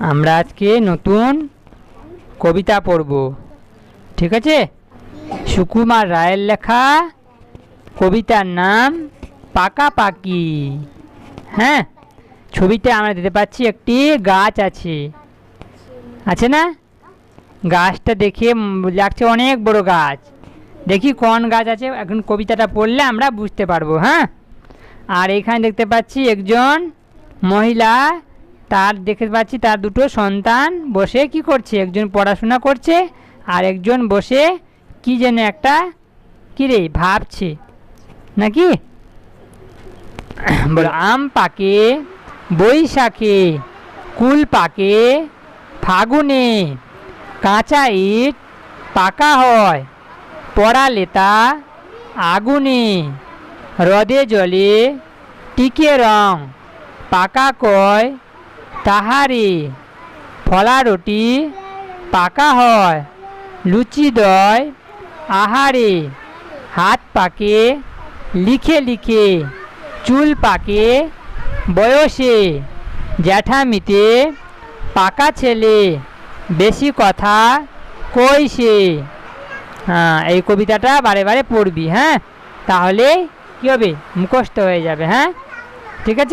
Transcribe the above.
আমরা আজকে নতুন কবিতা পড়ব। ঠিক আছে? সুকুমার রায়ের লেখা কবিতার নাম পাকা পাকাপাকি। হ্যাঁ? ছবিতে আমরা দিতে পাচ্ছি একটি গাছ আছে। আছে না? গাছটা দেখে লাগছে অনেক বড় গাছ। দেখি কোন গাছ আছে, এখন কবিতাটা পড়লে আমরা বুঝতে পারব হ্যাঁ? আর এখানে দেখতে পাচ্ছি একজন মহিলা তার দেখতে পাচ্ছি তার দুটো সন্তান বসে কি করছে? একজন পড়াশোনা করছে আর একজন বসে কি যেন একটা কি রে ভাবছে। নাকি? বলো আম পাকে বৈশাখে কুল পাকে ফাগুনে কাঁচা ইট পাকা হয় পড়ালে তা আগুনে রদে জলে টিকে রং পাকা কয় তাহারে ফলা রুটি পাকা হয়, লুচি দয় আহারে হাত পাকে, লিখে লিখে, চুল পাকে, বয়সে জ্যাঠামিতে পাকা ছেলে, বেশি কথা কইছে হ্যাঁ এই কবিতাটা বারে বারে পড়বি হ্যাঁ? তাহলে কী হবে? মুখস্থ হয়ে যাবে হ্যাঁ? ঠিক আছে?